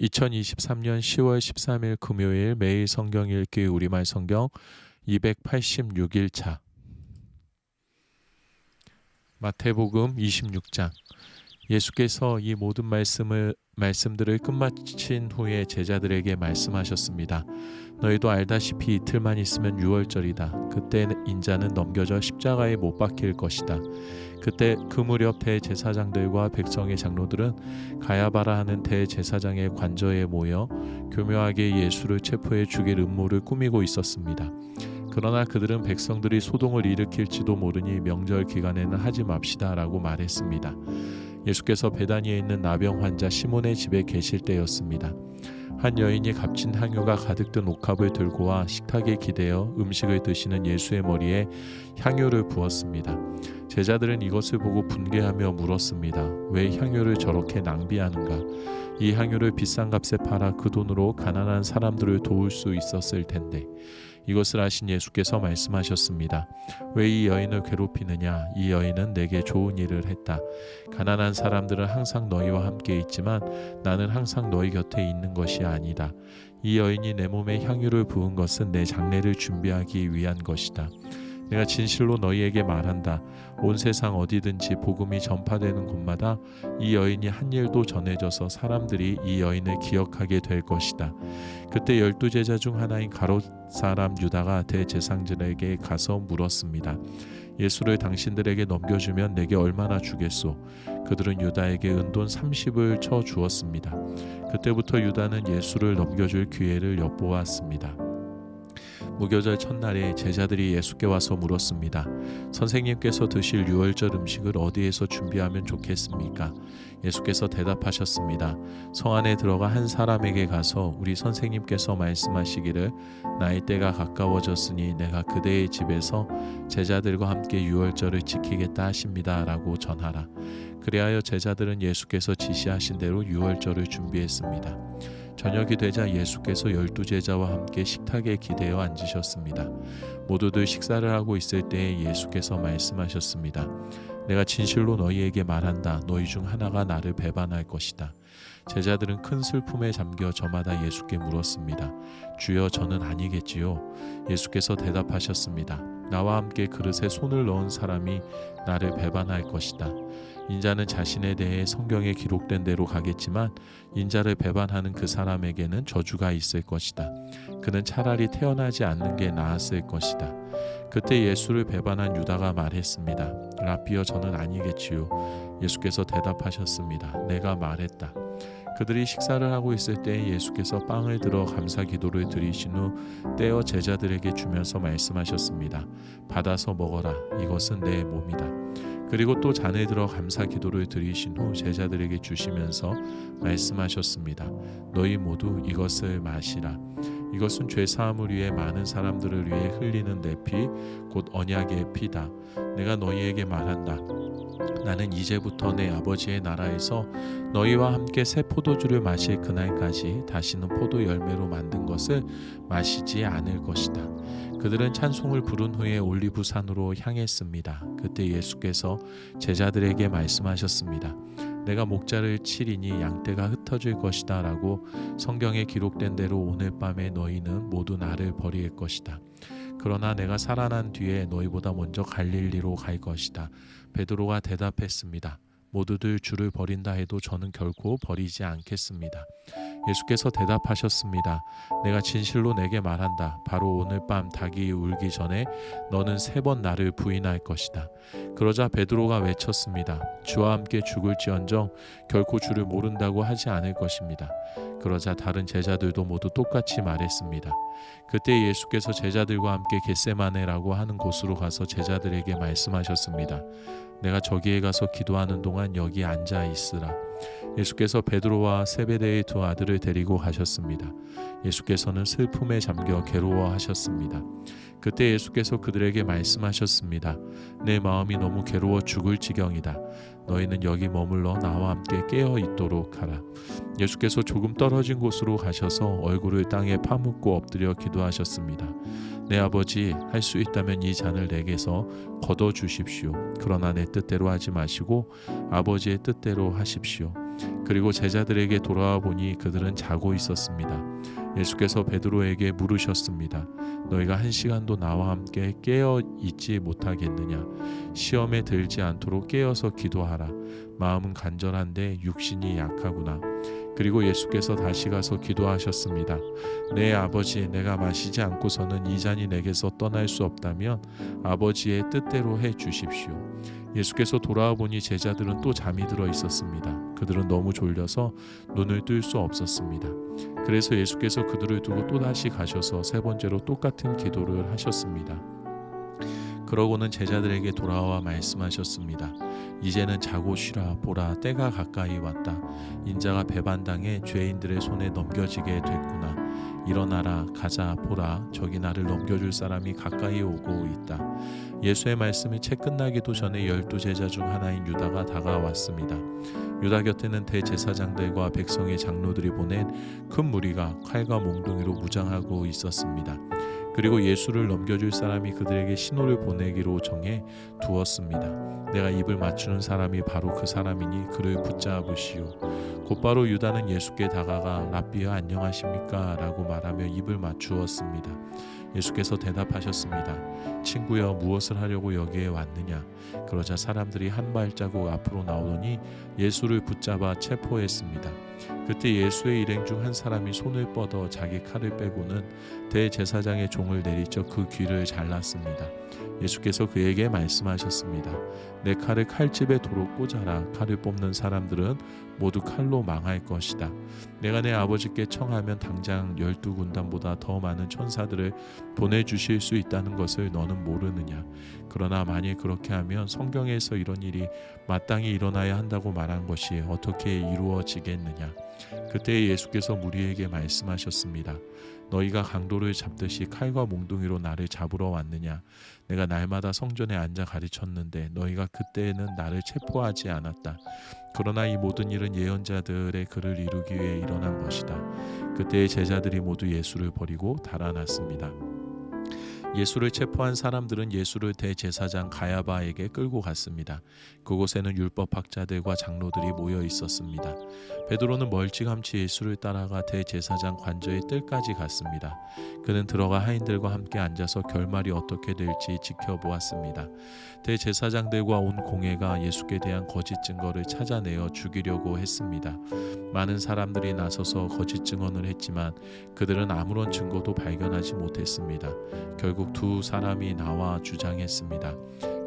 2023년 10월 13일 금요일 매일 성경 읽기 우리말 성경 286일 차. 마태복음 26장 예수께서 이 모든 말씀을 말씀들을 끝마친 후에 제자들에게 말씀하셨습니다. 너희도 알다시피 이틀만 있으면 유월절이다. 그때 인자는 넘겨져 십자가에 못 박힐 것이다. 그때 그 무렵 대제사장들과 백성의 장로들은 가야바라 하는 대제사장의 관저에 모여 교묘하게 예수를 체포해 죽일 음모를 꾸미고 있었습니다. 그러나 그들은 백성들이 소동을 일으킬지도 모르니 명절 기간에는 하지 맙시다라고 말했습니다. 예수께서 베다니에 있는 나병 환자 시몬의 집에 계실 때였습니다. 한 여인이 값진 향유가 가득 든 옥합을 들고 와 식탁에 기대어 음식을 드시는 예수의 머리에 향유를 부었습니다. 제자들은 이것을 보고 분개하며 물었습니다. 왜 향유를 저렇게 낭비하는가? 이 향유를 비싼 값에 팔아 그 돈으로 가난한 사람들을 도울 수 있었을 텐데. 이것을 아신 예수께서 말씀하셨습니다. 왜 이 여인을 괴롭히느냐? 이 여인은 내게 좋은 일을 했다. 가난한 사람들은 항상 너희와 함께 있지만 나는 항상 너희 곁에 있는 것이 아니다. 이 여인이 내 몸에 향유를 부은 것은 내 장례를 준비하기 위한 것이다. 내가 진실로 너희에게 말한다. 온 세상 어디든지 복음이 전파되는 곳마다 이 여인이 한 일도 전해져서 사람들이 이 여인을 기억하게 될 것이다. 그때 열두 제자 중 하나인 가롯 사람 유다가 대제상들에게 가서 물었습니다. 예수를 당신들에게 넘겨주면 내게 얼마나 주겠소? 그들은 유다에게 은돈 30을 쳐 주었습니다. 그때부터 유다는 예수를 넘겨줄 기회를 엿보았습니다. 무교절 첫날에 제자들이 예수께 와서 물었습니다. 선생님께서 드실 유월절 음식을 어디에서 준비하면 좋겠습니까? 예수께서 대답하셨습니다. 성 안에 들어가 한 사람에게 가서 우리 선생님께서 말씀하시기를 나의 때가 가까워졌으니 내가 그대의 집에서 제자들과 함께 유월절을 지키겠다 하십니다라고 전하라. 그리하여 제자들은 예수께서 지시하신 대로 유월절을 준비했습니다. 저녁이 되자 예수께서 열두 제자와 함께 식탁에 기대어 앉으셨습니다. 모두들 식사를 하고 있을 때에 예수께서 말씀하셨습니다. 내가 진실로 너희에게 말한다. 너희 중 하나가 나를 배반할 것이다. 제자들은 큰 슬픔에 잠겨 저마다 예수께 물었습니다. 주여 저는 아니겠지요. 예수께서 대답하셨습니다. 나와 함께 그릇에 손을 넣은 사람이 나를 배반할 것이다. 인자는 자신에 대해 성경에 기록된 대로 가겠지만 인자를 배반하는 그 사람에게는 저주가 있을 것이다. 그는 차라리 태어나지 않는 게 나았을 것이다. 그때 예수를 배반한 유다가 말했습니다. 라비어 저는 아니겠지요. 예수께서 대답하셨습니다. 내가 말했다. 그들이 식사를 하고 있을 때 예수께서 빵을 들어 감사 기도를 드리신 후 떼어 제자들에게 주면서 말씀하셨습니다. 받아서 먹어라. 이것은 내 몸이다. 그리고 또 잔에 들어 감사 기도를 드리신 후 제자들에게 주시면서 말씀하셨습니다. 너희 모두 이것을 마시라. 이것은 죄 사함을 위해 많은 사람들을 위해 흘리는 내 피 곧 언약의 피다. 내가 너희에게 말한다. 나는 이제부터 내 아버지의 나라에서 너희와 함께 새 포도주를 마실 그날까지 다시는 포도 열매로 만든 것을 마시지 않을 것이다. 그들은 찬송을 부른 후에 올리브 산으로 향했습니다. 그때 예수께서 제자들에게 말씀하셨습니다. 내가 목자를 치리니 양떼가 흩어질 것이다 라고 성경에 기록된 대로 오늘 밤에 너희는 모두 나를 버릴 것이다. 그러나 내가 살아난 뒤에 너희보다 먼저 갈릴리로 갈 것이다. 베드로가 대답했습니다. 모두들 주를 버린다 해도 저는 결코 버리지 않겠습니다. 예수께서 대답하셨습니다. 내가 진실로 내게 말한다. 바로 오늘 밤 닭이 울기 전에 너는 세 번 나를 부인할 것이다. 그러자 베드로가 외쳤습니다. 주와 함께 죽을지언정 결코 주를 모른다고 하지 않을 것입니다. 그러자 다른 제자들도 모두 똑같이 말했습니다. 그때 예수께서 제자들과 함께 겟세마네라고 하는 곳으로 가서 제자들에게 말씀하셨습니다. 내가 저기에 가서 기도하는 동안 여기 앉아 있으라. 예수께서 베드로와 세베대의 두 아들을 데리고 가셨습니다. 예수께서는 슬픔에 잠겨 괴로워하셨습니다. 그때 예수께서 그들에게 말씀하셨습니다. 내 마음이 너무 괴로워 죽을 지경이다. 너희는 여기 머물러 나와 함께 깨어 있도록 하라. 예수께서 조금 떨어진 곳으로 가셔서 얼굴을 땅에 파묻고 엎드려 기도하셨습니다. 내 아버지 할 수 있다면 이 잔을 내게서 걷어 주십시오. 그러나 내 뜻대로 하지 마시고 아버지의 뜻대로 하십시오. 그리고 제자들에게 돌아와 보니 그들은 자고 있었습니다. 예수께서 베드로에게 물으셨습니다. 너희가 한 시간도 나와 함께 깨어 있지 못하겠느냐? 시험에 들지 않도록 깨어서 기도하라. 마음은 간절한데 육신이 약하구나. 그리고 예수께서 다시 가서 기도하셨습니다. 내 아버지, 내가 마시지 않고서는 이 잔이 내게서 떠날 수 없다면 아버지의 뜻대로 해 주십시오. 예수께서 돌아와 보니 제자들은 또 잠이 들어 있었습니다. 그들은 너무 졸려서 눈을 뜰 수 없었습니다. 그래서 예수께서 그들을 두고 또다시 가셔서 세 번째로 똑같은 기도를 하셨습니다. 그러고는 제자들에게 돌아와 말씀하셨습니다. 이제는 자고 쉬라 보라 때가 가까이 왔다. 인자가 배반당해 죄인들의 손에 넘겨지게 됐구나. 일어나라 가자 보라 저기 나를 넘겨줄 사람이 가까이 오고 있다. 예수의 말씀이 채 끝나기도 전에 열두 제자 중 하나인 유다가 다가왔습니다. 유다 곁에는 대제사장들과 백성의 장로들이 보낸 큰 무리가 칼과 몽둥이로 무장하고 있었습니다. 그리고 예수를 넘겨줄 사람이 그들에게 신호를 보내기로 정해 두었습니다. 내가 입을 맞추는 사람이 바로 그 사람이니 그를 붙잡으시오. 곧바로 유다는 예수께 다가가 라비아 안녕하십니까? 라고 말하며 입을 맞추었습니다. 예수께서 대답하셨습니다. 친구여 무엇을 하려고 여기에 왔느냐? 그러자 사람들이 한 발자국 앞으로 나오더니 예수를 붙잡아 체포했습니다. 그때 예수의 일행 중 한 사람이 손을 뻗어 자기 칼을 빼고는 대제사장의 종을 내리쳐 그 귀를 잘랐습니다. 예수께서 그에게 말씀하셨습니다. 내 칼을 칼집에 도로 꽂아라. 칼을 뽑는 사람들은 모두 칼로 망할 것이다. 내가 내 아버지께 청하면 당장 열두 군단보다 더 많은 천사들을 보내주실 수 있다는 것을 너는 모르느냐. 그러나 만일 그렇게 하면 성경에서 이런 일이 마땅히 일어나야 한다고 말한 것이 어떻게 이루어지겠느냐. 그때 예수께서 무리에게 말씀하셨습니다. 너희가 강도를 잡듯이 칼과 몽둥이로 나를 잡으러 왔느냐? 내가 날마다 성전에 앉아 가르쳤는데 너희가 그때에는 나를 체포하지 않았다. 그러나 이 모든 일은 예언자들의 글을 이루기 위해 일어난 것이다. 그때의 제자들이 모두 예수를 버리고 달아났습니다. 예수를 체포한 사람들은 예수를 대제사장 가야바에게 끌고 갔습니다. 그곳에는 율법 학자들과 장로들이 모여 있었습니다. 베드로는 멀찌감치 예수를 따라가 대제사장 관저의 뜰까지 갔습니다. 그는 들어가 하인들과 함께 앉아서 결말이 어떻게 될지 지켜보았습니다. 대제사장들과 온 공회가 예수께 대한 거짓 증거를 찾아내어 죽이려고 했습니다. 많은 사람들이 나서서 거짓 증언을 했지만 그들은 아무런 증거도 발견하지 못했습니다. 결국 두 사람이 나와 주장했습니다.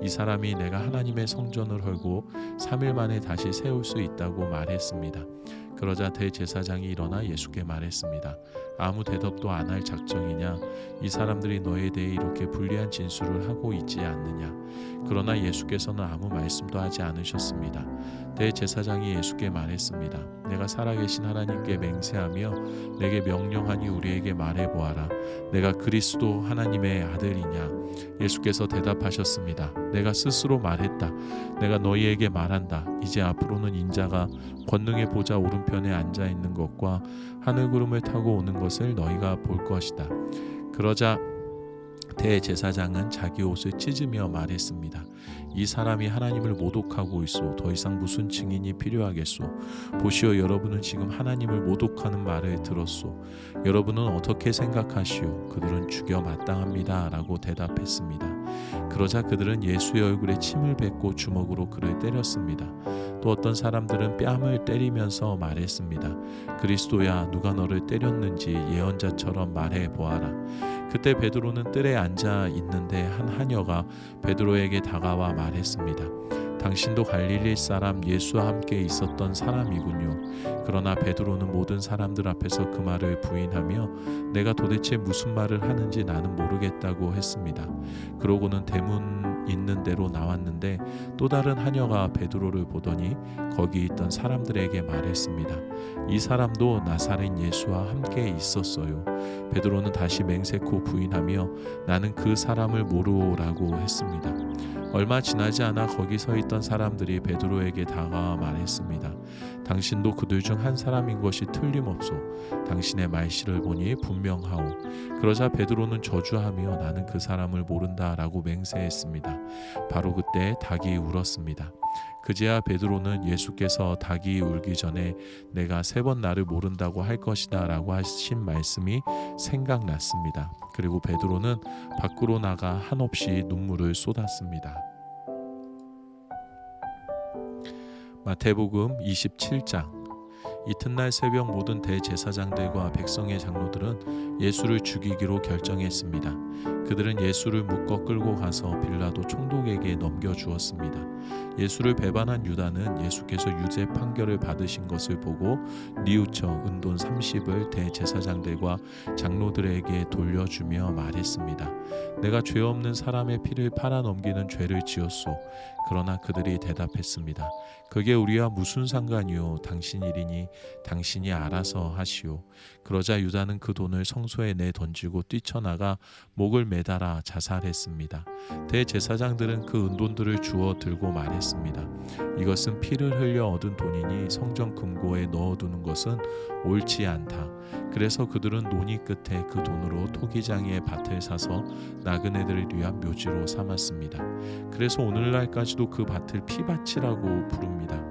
이 사람이 내가 하나님의 성전을 헐고 3일 만에 다시 세울 수 있다고 말했습니다. 그러자 대제사장이 일어나 예수께 말했습니다. 아무 대답도 안 할 작정이냐? 이 사람들이 너에 대해 이렇게 불리한 진술을 하고 있지 않느냐? 그러나 예수께서는 아무 말씀도 하지 않으셨습니다. 대제사장이 예수께 말했습니다. 내가 살아계신 하나님께 맹세하며 내게 명령하니 우리에게 말해 보아라. 내가 그리스도 하나님의 아들이냐? 예수께서 대답하셨습니다. 내가 스스로 말했다. 내가 너희에게 말한다. 이제 앞으로는 인자가 권능의 보좌 오른 편에 앉아 있는 것과 하늘 구름을 타고 오는 것을 너희가 볼 것이다. 그러자 대제사장은 자기 옷을 찢으며 말했습니다. 이 사람이 하나님을 모독하고 있소. 더 이상 무슨 증인이 필요하겠소. 보시오, 여러분은 지금 하나님을 모독하는 말을 들었소. 여러분은 어떻게 생각하시오? 그들은 죽여 마땅합니다 라고 대답했습니다. 그러자 그들은 예수의 얼굴에 침을 뱉고 주먹으로 그를 때렸습니다. 또 어떤 사람들은 뺨을 때리면서 말했습니다. 그리스도야, 누가 너를 때렸는지 예언자처럼 말해 보아라. 그때 베드로는 뜰에 앉아 있는데 한 하녀가 베드로에게 다가와 말했습니다. 당신도 갈릴리 사람 예수와 함께 있었던 사람이군요. 그러나 베드로는 모든 사람들 앞에서 그 말을 부인하며 내가 도대체 무슨 말을 하는지 나는 모르겠다고 했습니다. 그러고는 대문 있는 대로 나왔는데 또 다른 하녀가 베드로를 보더니 거기 있던 사람들에게 말했습니다. 이 사람도 나사렛 예수와 함께 있었어요. 베드로는 다시 맹세코 부인하며 나는 그 사람을 모르라고 했습니다. 얼마 지나지 않아 거기 서 있던 사람들이 베드로에게 다가와 말했습니다. 당신도 그들 중 한 사람인 것이 틀림없소. 당신의 말씨를 보니 분명하오. 그러자 베드로는 저주하며 나는 그 사람을 모른다라고 맹세했습니다. 바로 그때 닭이 울었습니다. 그제야 베드로는 예수께서 닭이 울기 전에 내가 세 번 나를 모른다고 할 것이다라고 하신 말씀이 생각났습니다. 그리고 베드로는 밖으로 나가 한없이 눈물을 쏟았습니다. 마태복음 27장 이튿날 새벽 모든 대제사장들과 백성의 장로들은 예수를 죽이기로 결정했습니다. 그들은 예수를 묶어 끌고 가서 빌라도 총독에게 넘겨 주었습니다. 예수를 배반한 유다는 예수께서 유죄 판결을 받으신 것을 보고 뉘우쳐 은돈 30을 대제사장들과 장로들에게 돌려주며 말했습니다. 내가 죄 없는 사람의 피를 팔아 넘기는 죄를 지었소. 그러나 그들이 대답했습니다. 그게 우리와 무슨 상관이요? 당신 일이니 당신이 알아서 하시오. 그러자 유다는 그 돈을 성 소에 내 던지고 뛰쳐나가 목을 매달아 자살했습니다. 대제사장들은 그 은돈들을 주워 들고 말했습니다. 이것은 피를 흘려 얻은 돈이니 성전 금고에 넣어두는 것은 옳지 않다. 그래서 그들은 논의 끝에 그 돈으로 토기장의 밭을 사서 나그네들을 위한 묘지로 삼았습니다. 그래서 오늘날까지도 그 밭을 피밭이라고 부릅니다.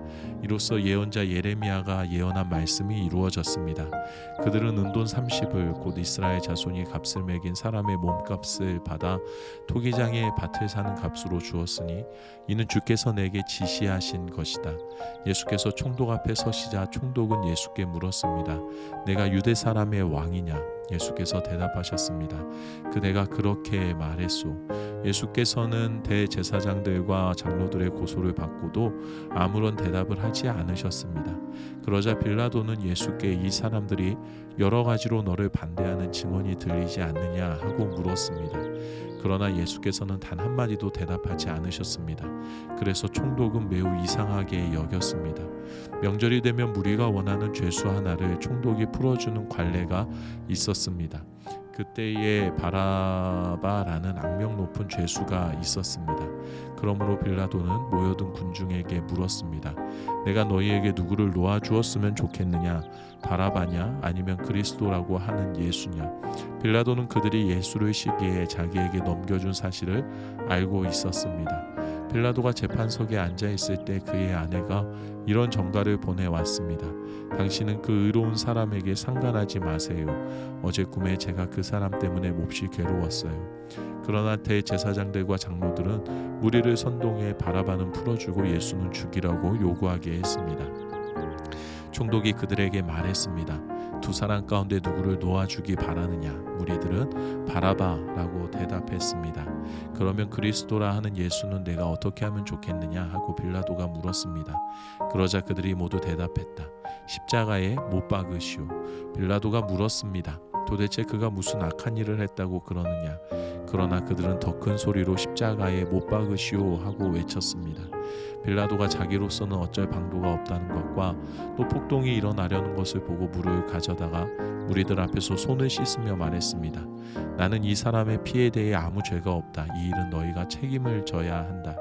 이로써 예언자 예레미야가 예언한 말씀이 이루어졌습니다. 그들은 은돈 30을 곧 이스라엘 자손이 값을 매긴 사람의 몸값을 받아 토기장의 밭을 사는 값으로 주었으니 이는 주께서 내게 지시하신 것이다. 예수께서 총독 앞에 서시자 총독은 예수께 물었습니다. 내가 유대 사람의 왕이냐? 예수께서 대답하셨습니다. 그대가 그렇게 말했소. 예수께서는 대제사장들과 장로들의 고소를 받고도 아무런 대답을 하지 않으셨습니다. 그러자 빌라도는 예수께 이 사람들이 여러 가지로 너를 반대하는 증언이 들리지 않느냐 하고 물었습니다. 그러나 예수께서는 단 한마디도 대답하지 않으셨습니다. 그래서 총독은 매우 이상하게 여겼습니다. 명절이 되면 무리가 원하는 죄수 하나를 총독이 풀어주는 관례가 있었습니다. 그때에 바라바라는 악명 높은 죄수가 있었습니다. 그러므로 빌라도는 모여든 군중에게 물었습니다. 내가 너희에게 누구를 놓아 주었으면 좋겠느냐? 바라바냐? 아니면 그리스도라고 하는 예수냐? 빌라도는 그들이 예수를 시기에 자기에게 넘겨준 사실을 알고 있었습니다. 빌라도가 재판석에 앉아 있을 때 그의 아내가 이런 전가를 보내왔습니다. 당신은 그 의로운 사람에게 상관하지 마세요. 어제 꿈에 제가 그 사람 때문에 몹시 괴로웠어요. 그러나 대제사장들과 장로들은 무리를 선동해 바라바는 풀어주고 예수는 죽이라고 요구하게 했습니다. 총독이 그들에게 말했습니다. 두 사람 가운데 누구를 놓아주기 바라느냐? 무리들은 바라바라고 대답했습니다. 그러면 그리스도라 하는 예수는 내가 어떻게 하면 좋겠느냐 하고 빌라도가 물었습니다. 그러자 그들이 모두 대답했다. 십자가에 못 박으시오. 빌라도가 물었습니다. 도대체 그가 무슨 악한 일을 했다고 그러느냐? 그러나 그들은 더 큰 소리로 십자가에 못 박으시오 하고 외쳤습니다. 빌라도가 자기로서는 어쩔 방도가 없다는 것과 또 폭동이 일어나려는 것을 보고 물을 가져다가 무리들 앞에서 손을 씻으며 말했습니다. 나는 이 사람의 피에 대해 아무 죄가 없다. 이 일은 너희가 책임을 져야 한다.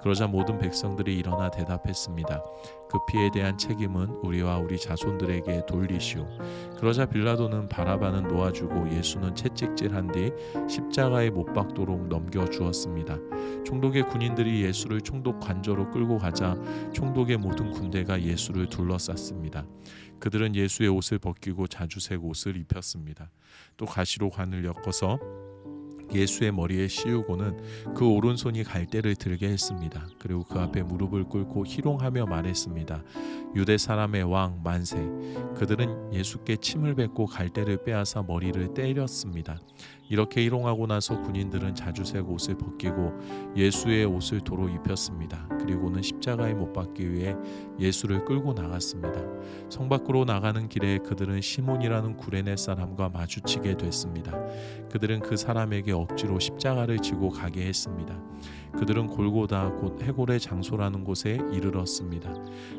그러자 모든 백성들이 일어나 대답했습니다. 그 피에 대한 책임은 우리와 우리 자손들에게 돌리시오. 그러자 빌라도는 바라바는 놓아주고 예수는 채찍질한 뒤 십자가에 못 박도록 넘겨 주었습니다. 총독의 군인들이 예수를 총독 관저로 끌고 가자 총독의 모든 군대가 예수를 둘러쌌습니다. 그들은 예수의 옷을 벗기고 자주색 옷을 입혔습니다. 또 가시로 관을 엮어서 예수의 머리에 씌우고는 그 오른손이 갈대를 들게 했습니다. 그리고 그 앞에 무릎을 꿇고 희롱하며 말했습니다. 유대 사람의 왕 만세. 그들은 예수께 침을 뱉고 갈대를 빼앗아 머리를 때렸습니다. 이렇게 희롱하고 나서 군인들은 자주색 옷을 벗기고 예수의 옷을 도로 입혔습니다. 그리고는 십자가에 못 박기 위해 예수를 끌고 나갔습니다. 성 밖으로 나가는 길에 그들은 시몬이라는 구레네 사람과 마주치게 됐습니다. 그들은 그 사람에게 억지로 십자가를 지고 가게 했습니다. 그들은 골고다 곧 해골의 장소라는 곳에 이르렀습니다.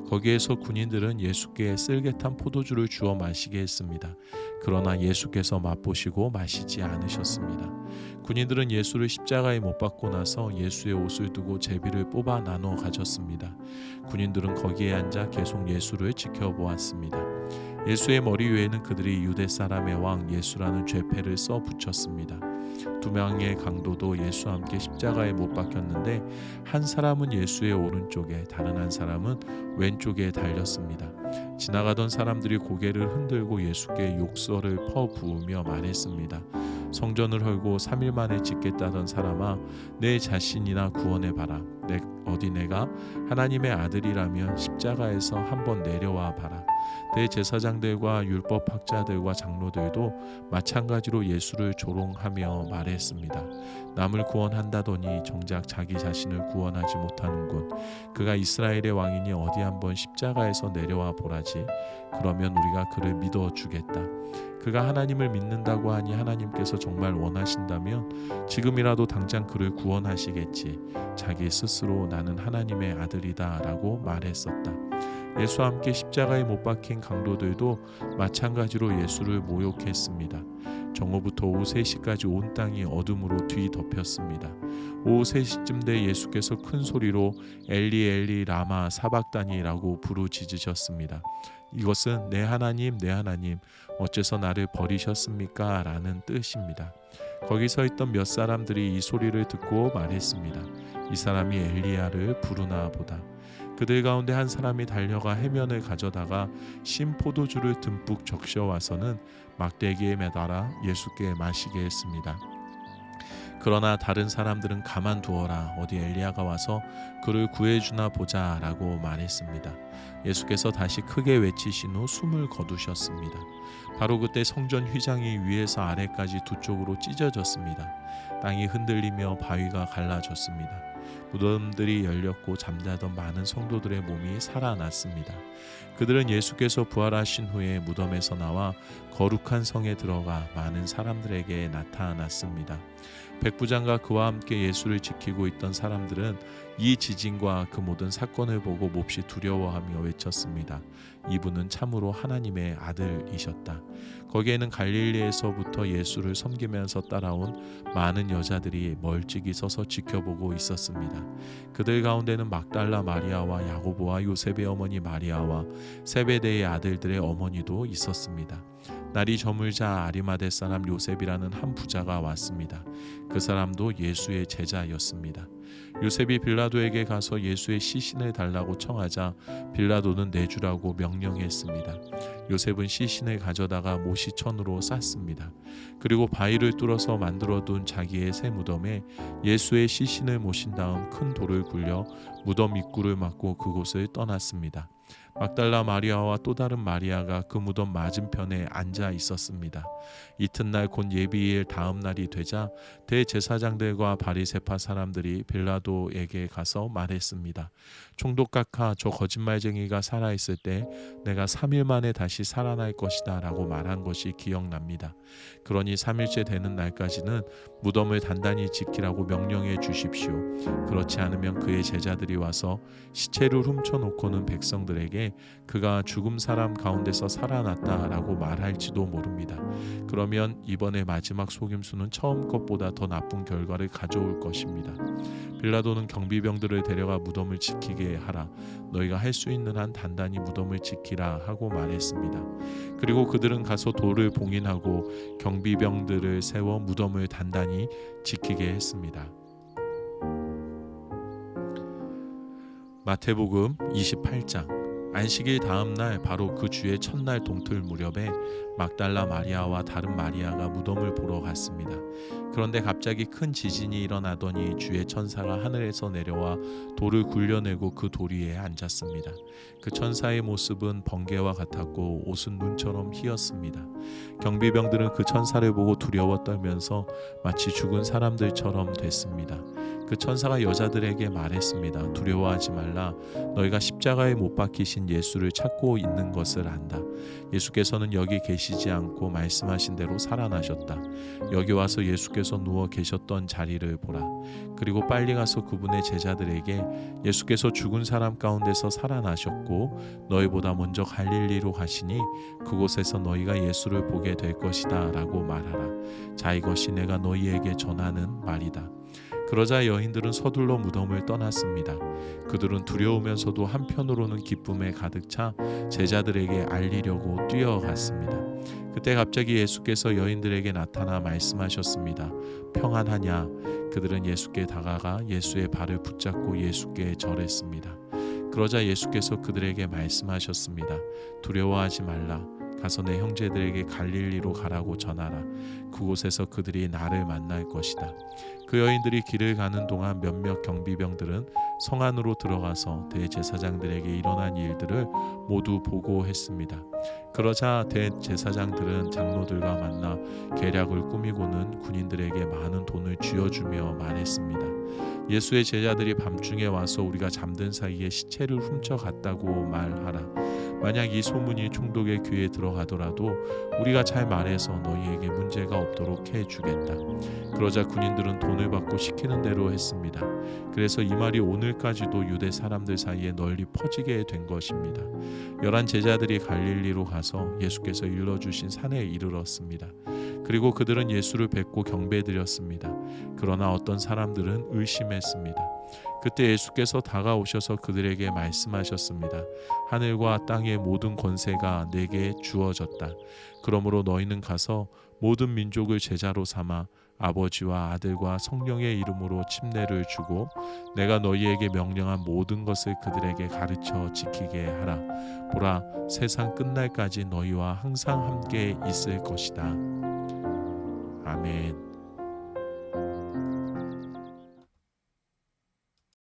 거기에서 군인들은 예수께 쓸개탄 포도주를 주어 마시게 했습니다. 그러나 예수께서 맛보시고 마시지 않으셨습니다. 군인들은 예수를 십자가에 못 박고 나서 예수의 옷을 두고 제비를 뽑아 나눠 가졌습니다. 군인들은 거기에 앉아 계속 예수를 지켜보았습니다. 예수의 머리 위에는 그들이 유대 사람의 왕 예수라는 죄패를 써 붙였습니다. 두 명의 강도도 예수와 함께 십자가에 못 박혔는데 한 사람은 예수의 오른쪽에 다른 한 사람은 왼쪽에 달렸습니다. 지나가던 사람들이 고개를 흔들고 예수께 욕설을 퍼부으며 말했습니다. 성전을 헐고 3일 만에 짓겠다던 사람아 내 자신이나 구원해 봐라. 내 어디 내가 하나님의 아들이라면 십자가에서 한번 내려와 봐라. 대제사장들과 율법학자들과 장로들도 마찬가지로 예수를 조롱하며 말했습니다. 남을 구원한다더니 정작 자기 자신을 구원하지 못하는군. 그가 이스라엘의 왕이니 어디 한번 십자가에서 내려와 보라지. 그러면 우리가 그를 믿어 주겠다. 그가 하나님을 믿는다고 하니 하나님께서 정말 원하신다면 지금이라도 당장 그를 구원하시겠지. 자기 스스로 나는 하나님의 아들이다 라고 말했었다. 예수와 함께 십자가에 못 박힌 강도들도 마찬가지로 예수를 모욕했습니다. 정오부터 오후 3시까지 온 땅이 어둠으로 뒤덮였습니다. 오후 3시쯤 돼 예수께서 큰 소리로 엘리 엘리 라마 사박다니라고 부르짖으셨습니다. 이것은 내 하나님 내 하나님 어째서 나를 버리셨습니까? 라는 뜻입니다. 거기 서 있던 몇 사람들이 이 소리를 듣고 말했습니다. 이 사람이 엘리야를 부르나 보다. 그들 가운데 한 사람이 달려가 해면을 가져다가 신 포도주를 듬뿍 적셔 와서는 막대기에 매달아 예수께 마시게 했습니다. 그러나 다른 사람들은 가만두어라 어디 엘리야가 와서 그를 구해주나 보자라고 말했습니다. 예수께서 다시 크게 외치신 후 숨을 거두셨습니다. 바로 그때 성전 휘장이 위에서 아래까지 두 쪽으로 찢어졌습니다. 땅이 흔들리며 바위가 갈라졌습니다. 무덤들이 열렸고 잠자던 많은 성도들의 몸이 살아났습니다. 그들은 예수께서 부활하신 후에 무덤에서 나와 거룩한 성에 들어가 많은 사람들에게 나타났습니다. 백부장과 그와 함께 예수를 지키고 있던 사람들은 이 지진과 그 모든 사건을 보고 몹시 두려워하며 외쳤습니다. 이분은 참으로 하나님의 아들이셨다. 거기에는 갈릴리에서부터 예수를 섬기면서 따라온 많은 여자들이 멀찍이 서서 지켜보고 있었습니다. 그들 가운데는 막달라 마리아와 야고보와 요셉의 어머니 마리아와 세베대의 아들들의 어머니도 있었습니다. 날이 저물자 아리마대 사람 요셉이라는 한 부자가 왔습니다. 그 사람도 예수의 제자였습니다. 요셉이 빌라도에게 가서 예수의 시신을 달라고 청하자 빌라도는 내주라고 명령했습니다. 요셉은 시신을 가져다가 모시천으로 쌌습니다. 그리고 바위를 뚫어서 만들어둔 자기의 새 무덤에 예수의 시신을 모신 다음 큰 돌을 굴려 무덤 입구를 막고 그곳을 떠났습니다. 막달라 마리아와 또 다른 마리아가 그 무덤 맞은편에 앉아 있었습니다. 이튿날 곧 예비일 다음 날이 되자 대제사장들과 바리세파 사람들이 빌라도에게 가서 말했습니다. 총독각하 저 거짓말쟁이가 살아 있을 때 내가 3일 만에 다시 살아날 것이다 라고 말한 것이 기억납니다. 그러니 3일째 되는 날까지는 무덤을 단단히 지키라고 명령해 주십시오. 그렇지 않으면 그의 제자들이 와서 시체를 훔쳐 놓고는 백성들에게 그가 죽음 사람 가운데서 살아났다라고 말할지도 모릅니다. 그러면 이번에 마지막 속임수는 처음 것보다 더 나쁜 결과를 가져올 것입니다. 빌라도는 경비병들을 데려가 무덤을 지키게 하라. 너희가 할 수 있는 한 단단히 무덤을 지키라 하고 말했습니다. 그리고 그들은 가서 돌을 봉인하고 경비병들을 세워 무덤을 단단히 지키게 했습니다. 마태복음 28장 안식일 다음 날 바로 그 주의 첫날 동틀 무렵에 막달라 마리아와 다른 마리아가 무덤을 보러 갔습니다. 그런데 갑자기 큰 지진이 일어나더니 주의 천사가 하늘에서 내려와 돌을 굴려내고 그 돌 위에 앉았습니다. 그 천사의 모습은 번개와 같았고 옷은 눈처럼 희었습니다. 경비병들은 그 천사를 보고 두려워 떨면서 마치 죽은 사람들처럼 됐습니다. 그 천사가 여자들에게 말했습니다. 두려워하지 말라. 너희가 십자가에 못 박히신 예수를 찾고 있는 것을 안다. 예수께서는 여기 계시지 않고 말씀하신 대로 살아나셨다. 여기 와서 예수께서 누워 계셨던 자리를 보라. 그리고 빨리 가서 그분의 제자들에게 예수께서 죽은 사람 가운데서 살아나셨고 너희보다 먼저 갈릴리로 가시니 그곳에서 너희가 예수를 보게 될 것이다 라고 말하라. 자 이것이 내가 너희에게 전하는 말이다. 그러자 여인들은 서둘러 무덤을 떠났습니다. 그들은 두려우면서도 한편으로는 기쁨에 가득 차 제자들에게 알리려고 뛰어갔습니다. 그때 갑자기 예수께서 여인들에게 나타나 말씀하셨습니다. 평안하냐? 그들은 예수께 다가가 예수의 발을 붙잡고 예수께 절했습니다. 그러자 예수께서 그들에게 말씀하셨습니다. 두려워하지 말라. 가서 내 형제들에게 갈릴리로 가라고 전하라. 그곳에서 그들이 나를 만날 것이다. 그 여인들이 길을 가는 동안 몇몇 경비병들은 성 안으로 들어가서 대제사장들에게 일어난 일들을 모두 보고했습니다. 그러자 대제사장들은 장로들과 만나 계략을 꾸미고는 군인들에게 많은 돈을 쥐어주며 말했습니다. 예수의 제자들이 밤중에 와서 우리가 잠든 사이에 시체를 훔쳐갔다고 말하라. 만약 이 소문이 총독의 귀에 들어가더라도 우리가 잘 말해서 너희에게 문제가 없도록 해 주겠다. 그러자 군인들은 돈을 받고 시키는 대로 했습니다. 그래서 이 말이 오늘까지도 유대 사람들 사이에 널리 퍼지게 된 것입니다. 열한 제자들이 갈릴리로 가서 예수께서 일러 주신 산에 이르렀습니다. 그리고 그들은 예수를 뵙고 경배드렸습니다. 그러나 어떤 사람들은 의심했습니다. 그때 예수께서 다가오셔서 그들에게 말씀하셨습니다. 하늘과 땅의 모든 권세가 내게 주어졌다. 그러므로 너희는 가서 모든 민족을 제자로 삼아 아버지와 아들과 성령의 이름으로 침례를 주고 내가 너희에게 명령한 모든 것을 그들에게 가르쳐 지키게 하라. 보라, 세상 끝날까지 너희와 항상 함께 있을 것이다. 아멘.